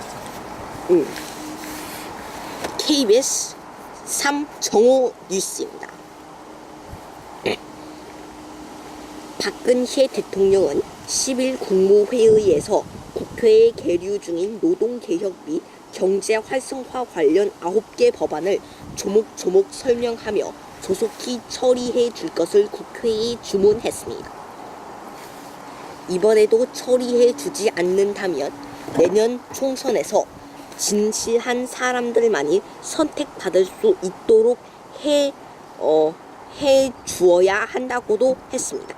됐어. 음. KBS 3 정오 뉴스입니다. 박근혜 대통령은 10일 국무회의에서 국회에 계류 중인 노동개혁 및 경제 활성화 관련 9개 법안을 조목조목 설명하며 조속히 처리해 줄 것을 국회에 주문했습니다. 이번에도 처리해 주지 않는다면 내년 총선에서 진실한 사람들만이 선택받을 수 있도록 해, 어, 해 주어야 한다고도 했습니다.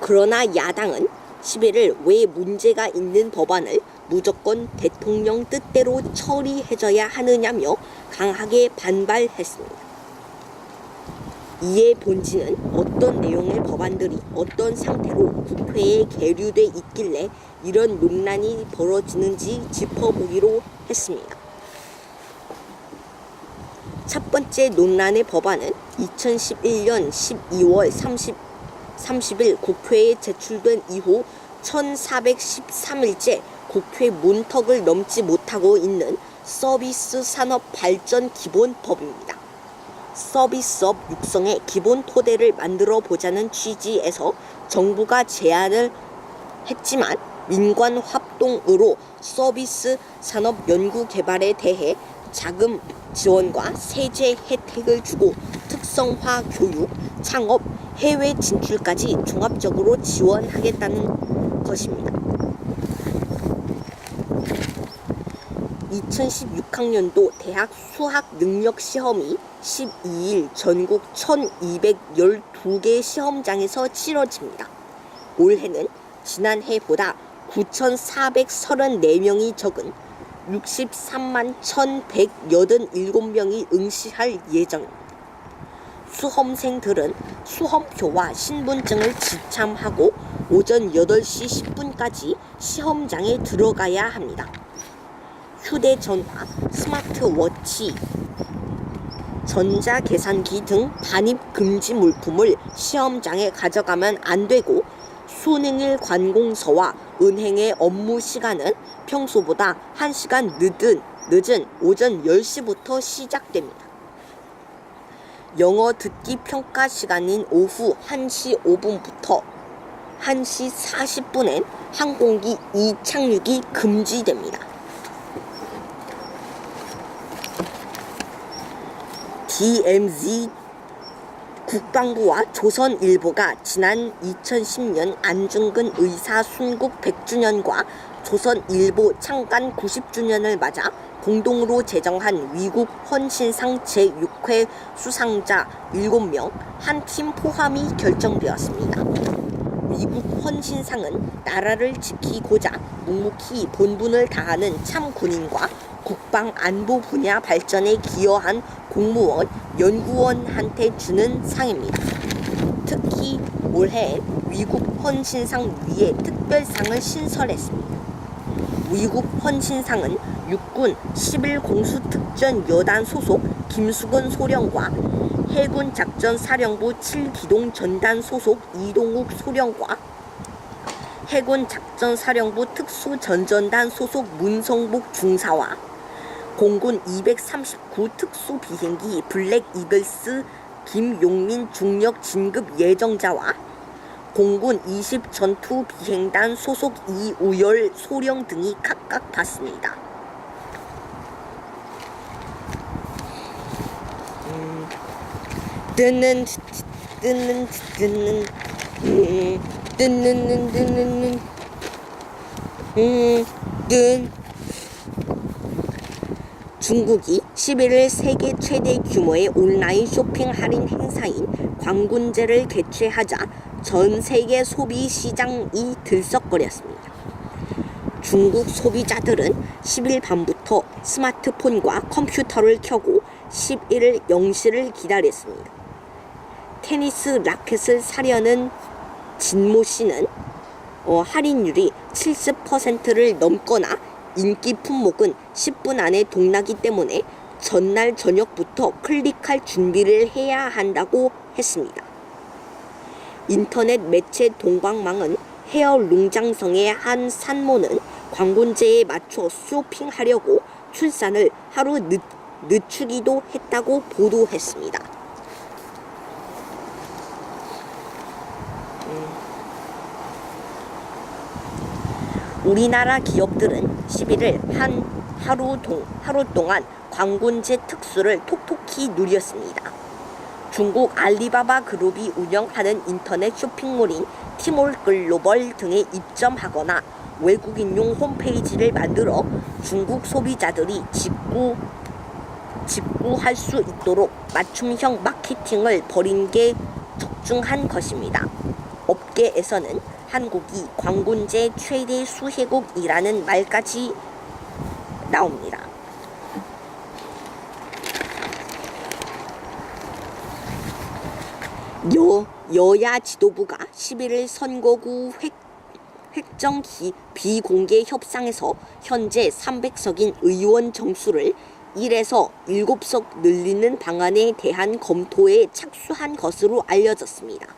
그러나 야당은 11일 왜 문제가 있는 법안을 무조건 대통령 뜻대로 처리해줘야 하느냐며 강하게 반발했습니다. 이에 본질은 어떤 내용의 법안들이 어떤 상태로 국회에 계류돼 있길래 이런 논란이 벌어지는지 짚어보기로 했습니다. 첫 번째 논란의 법안은 2011년 12월 30, 30일 국회에 제출된 이후 1413일째 국회 문턱을 넘지 못하고 있는 서비스 산업 발전 기본법입니다. 서비스업 육성의 기본 토대를 만들어 보자는 취지에서 정부가 제안을 했지만 민관 합동으로 서비스 산업 연구 개발에 대해 자금 지원과 세제 혜택을 주고 특성화 교육, 창업, 해외 진출까지 종합적으로 지원하겠다는 것입니다. 2016학년도 대학 수학 능력 시험이 12일 전국 1212개 시험장에서 치러집니다. 올해는 지난해보다 9,434명이 적은 63만 1,187명이 응시할 예정입니다. 수험생들은 수험표와 신분증을 지참하고 오전 8시 10분까지 시험장에 들어가야 합니다. 휴대전화, 스마트워치, 전자계산기 등 반입 금지 물품을 시험장에 가져가면 안 되고 수능일 관공서와 은행의 업무 시간은 평소보다 1시간 늦은, 늦은 오전 10시부터 시작됩니다. 영어 듣기 평가 시간인 오후 1시 5분부터 1시 40분엔 항공기 이착륙이 금지됩니다. DMZ 국방부와 조선일보가 지난 2010년 안중근 의사 순국 100주년과 조선일보 창간 90주년을 맞아 공동으로 제정한 위국 헌신상 제6회 수상자 7명 한 팀 포함이 결정되었습니다. 위국 헌신상은 나라를 지키고자 묵묵히 본분을 다하는 참 군인과 국방 안보 분야 발전에 기여한 공무원, 연구원한테 주는 상입니다. 특히 올해 위국 헌신상 위에 특별상을 신설했습니다. 위국 헌신상은 육군 11공수특전 여단 소속 김수근 소령과 해군 작전사령부 7기동 전단 소속 이동욱 소령과 해군 작전사령부 특수전전단 소속 문성복 중사와 공군 239 특수 비행기 블랙 이글스 김용민 중력 진급 예정자와 공군 20 전투 비행단 소속 이우열 소령 등이 각각 받습니다. 음, 뜨는 뜨는 뜨는 음, 뜨는 뜨는 음, 뜬 중국이 11일 세계 최대 규모의 온라인 쇼핑 할인 행사인 광군제를 개최하자 전 세계 소비 시장이 들썩거렸습니다. 중국 소비자들은 10일 밤부터 스마트폰과 컴퓨터를 켜고 11일 0시를 기다렸습니다. 테니스 라켓을 사려는 진모 씨는 어, 할인율이 70%를 넘거나 인기 품목은 10분 안에 동나기 때문에 전날 저녁부터 클릭할 준비를 해야 한다고 했습니다. 인터넷 매체 동방망은 헤어 룽장성의 한 산모는 광군제에 맞춰 쇼핑하려고 출산을 하루 늦, 늦추기도 했다고 보도했습니다. 우리나라 기업들은 11일 한 하루, 동, 하루 동안 광군제 특수를 톡톡히 누렸습니다. 중국 알리바바 그룹이 운영하는 인터넷 쇼핑몰인 티몰 글로벌 등에 입점하거나 외국인용 홈페이지를 만들어 중국 소비자들이 직구, 직구할 수 있도록 맞춤형 마케팅을 벌인 게 적중한 것입니다. 업계에서는 한국이 광군제 최대 수혜국이라는 말까지 나옵니다. 여, 여야 지도부가 11일 선거구 획, 획정 기, 비공개 협상에서 현재 300석인 의원 정수를 1에서 7석 늘리는 방안에 대한 검토에 착수한 것으로 알려졌습니다.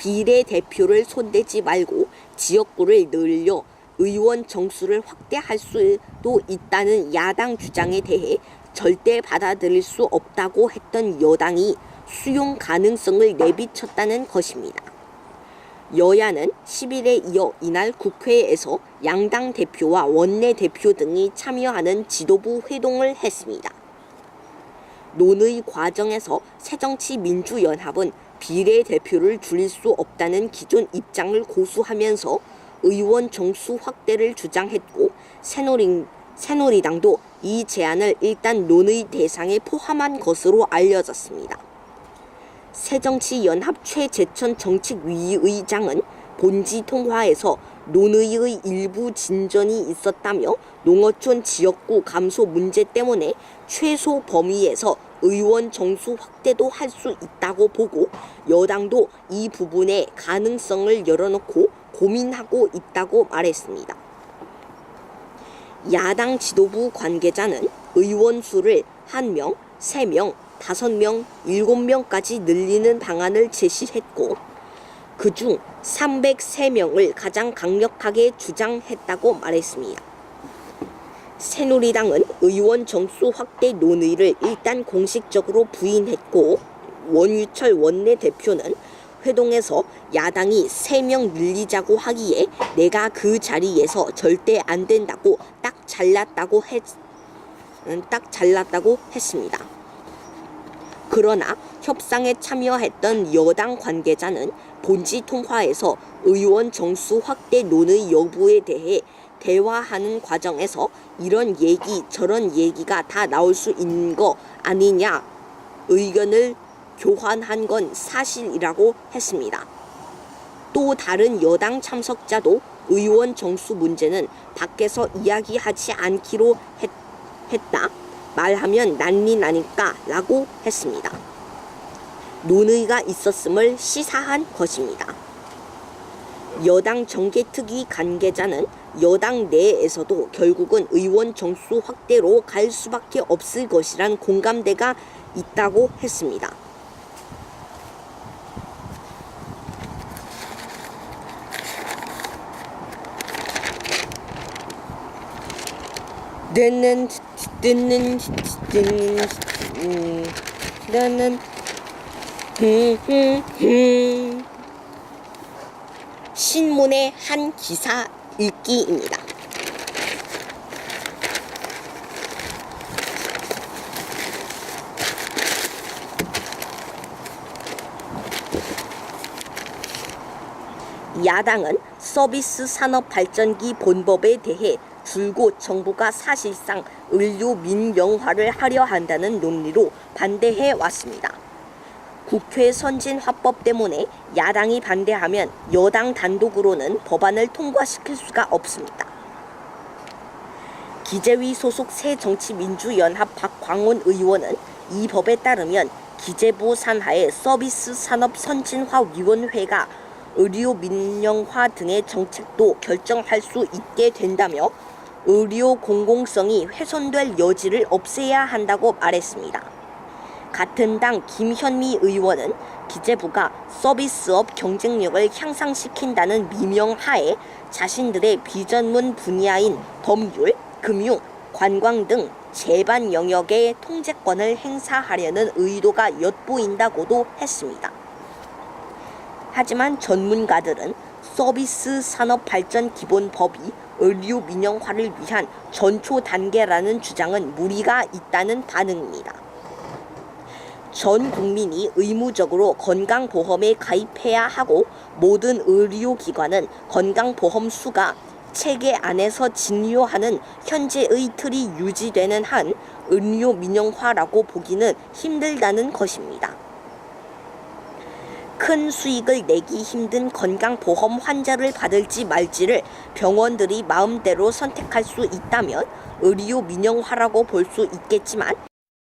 비례대표를 손대지 말고 지역구를 늘려 의원 정수를 확대할 수도 있다는 야당 주장에 대해 절대 받아들일 수 없다고 했던 여당이 수용 가능성을 내비쳤다는 것입니다. 여야는 10일에 이어 이날 국회에서 양당 대표와 원내 대표 등이 참여하는 지도부 회동을 했습니다. 논의 과정에서 새정치민주연합은 비례대표를 줄일 수 없다는 기존 입장을 고수하면서 의원 정수 확대를 주장했고 새누리, 새누리당도 이 제안을 일단 논의 대상에 포함한 것으로 알려졌습니다. 새정치연합 최재천 정책위의장은 본지 통화에서 논의의 일부 진전이 있었다며 농어촌 지역구 감소 문제 때문에 최소 범위에서 의원 정수 확대도 할 수 있다고 보고 여당도 이 부분에 가능성을 열어놓고 고민하고 있다고 말했습니다. 야당 지도부 관계자는 의원 수를 1명, 3명, 5명, 7명까지 늘리는 방안을 제시했고 그중 303명을 가장 강력하게 주장했다고 말했습니다. 새누리당은 의원 정수 확대 논의를 일단 공식적으로 부인했고 원유철 원내대표는 회동에서 야당이 3명 늘리자고 하기에 내가 그 자리에서 절대 안 된다고 딱 잘랐다고 했, 음, 딱 잘랐다고 했습니다. 그러나 협상에 참여했던 여당 관계자는 본지 통화에서 의원 정수 확대 논의 여부에 대해 대화하는 과정에서 이런 얘기 저런 얘기가 다 나올 수 있는 거 아니냐 의견을 교환한 건 사실이라고 했습니다. 또 다른 여당 참석자도 의원 정수 문제는 밖에서 이야기하지 않기로 했, 했다. 말하면 난리 나니까 라고 했습니다. 논의가 있었음을 시사한 것입니다. 여당 정계특위 관계자는 여당 내에서도 결국은 의원 정수 확대로 갈 수밖에 없을 것이란 공감대가 있다고 했습니다. 듣는 듣는 듣는 음, 듣는. 신문의 한 기사 읽기입니다. 야당은 서비스 산업 발전기 본법에 대해 줄곧 정부가 사실상 의료 민영화를 하려 한다는 논리로 반대해 왔습니다. 국회 선진 화법 때문에 야당이 반대하면 여당 단독으로는 법안을 통과시킬 수가 없습니다. 기재위 소속 새정치민주연합 박광원 의원은 이 법에 따르면 기재부 산하의 서비스 산업 선진화 위원회가 의료 민영화 등의 정책도 결정할 수 있게 된다며 의료 공공성이 훼손될 여지를 없애야 한다고 말했습니다. 같은 당 김현미 의원은 기재부가 서비스업 경쟁력을 향상시킨다는 미명하에 자신들의 비전문 분야인 법률, 금융, 관광 등 제반 영역의 통제권을 행사하려는 의도가 엿보인다고도 했습니다. 하지만 전문가들은 서비스 산업 발전 기본법이 의료 민영화를 위한 전초 단계라는 주장은 무리가 있다는 반응입니다. 전 국민이 의무적으로 건강보험에 가입해야 하고 모든 의료기관은 건강보험 수가 체계 안에서 진료하는 현재의 틀이 유지되는 한 의료 민영화라고 보기는 힘들다는 것입니다. 큰 수익을 내기 힘든 건강보험 환자를 받을지 말지를 병원들이 마음대로 선택할 수 있다면 의료 민영화라고 볼 수 있겠지만